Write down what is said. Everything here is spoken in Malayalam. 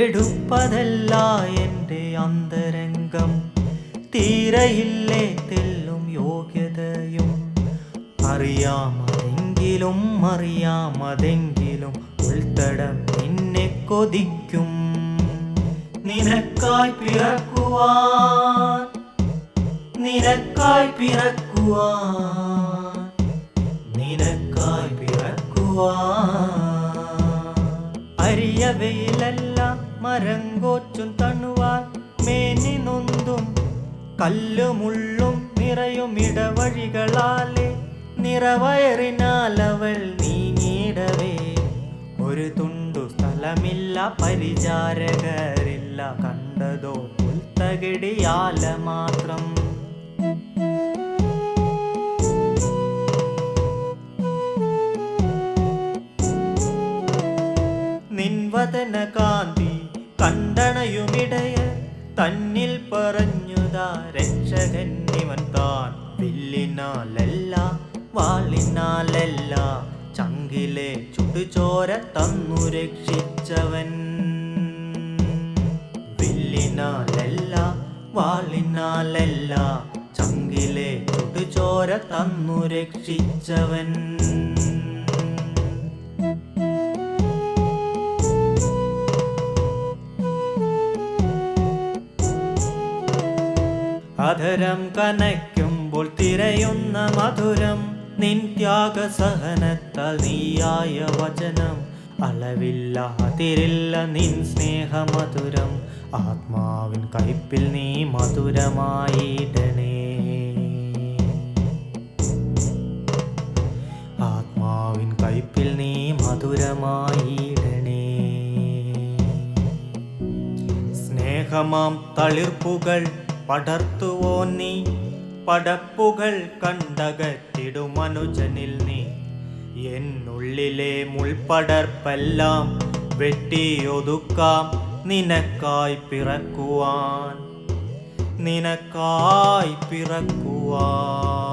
വെറുപ്പതല്ല എന്റെ അന്തരംഗം. തീരയില്ലേ തെല്ലും യോഗ്യതയും. അറിയാമതെങ്കിലും അറിയാമതെങ്കിലും ഉൾത്തടം നിന്നെ കൊതിക്കും. നിനക്കായി പിറക്കുവാൻ നിനക്കായി പിറക്കുവാൻ നിനക്കായി പിറക്കുവാൻ. അറിയവയിലെല്ലാം വെയിലല്ല മരങ്കോച്ചും തണുവാൻ മേനി നൊന്തും കല്ലുമുള്ളും നിറയും ഇടവഴികളാലെ നിറവയറിനാൽ അവൾ നീങ്ങിയിടവേ. ഒരു തുണ്ടു സ്ഥലമില്ല പരിചാരകരില്ല കണ്ടതോ പുൽത്തകിടിയാല മാത്രം. നിൻവതന കാന്തി കണ്ടണയുമിടയ തന്നിൽ പറഞ്ഞുതാ രക്ഷകൻ ഇവൻ താൻ. വില്ലിനാലല്ല വാളിനാലല്ല ചങ്കിലെ ചുടുചോര തന്നു രക്ഷിച്ചവൻ. വില്ലിനാലല്ല വാളിനാലല്ല ചങ്കിലെ ചുടുചോര തന്നു രക്ഷിച്ചവൻ. അധരം കനയ്ക്കുമ്പോൾ തിരയുന്ന മധുരം നിൻ ത്യാഗസഹനത്താൽ നീയായ വചനം. അളവില്ല അതിരില്ല നിൻ സ്നേഹമധുരം. ആത്മാവിൻ കയ്പിൽ നീ മധുരമായിടണേ. ആത്മാവിൻ കയ്പിൽ നീ മധുരമായിടണേ. സ്നേഹമാം തളിർപ്പുകൾ പടർത്തുവോ നീ. പടപ്പുകൾ കണ്ടകറ്റിടുമനുജനിൽ നീ. എന്നുള്ളിലെ മുൾപടർപ്പെല്ലാം വെട്ടിയൊതുക്കാം. നിനക്കായി പിറക്കുവാൻ. നിനക്കായി പിറക്കുവാൻ.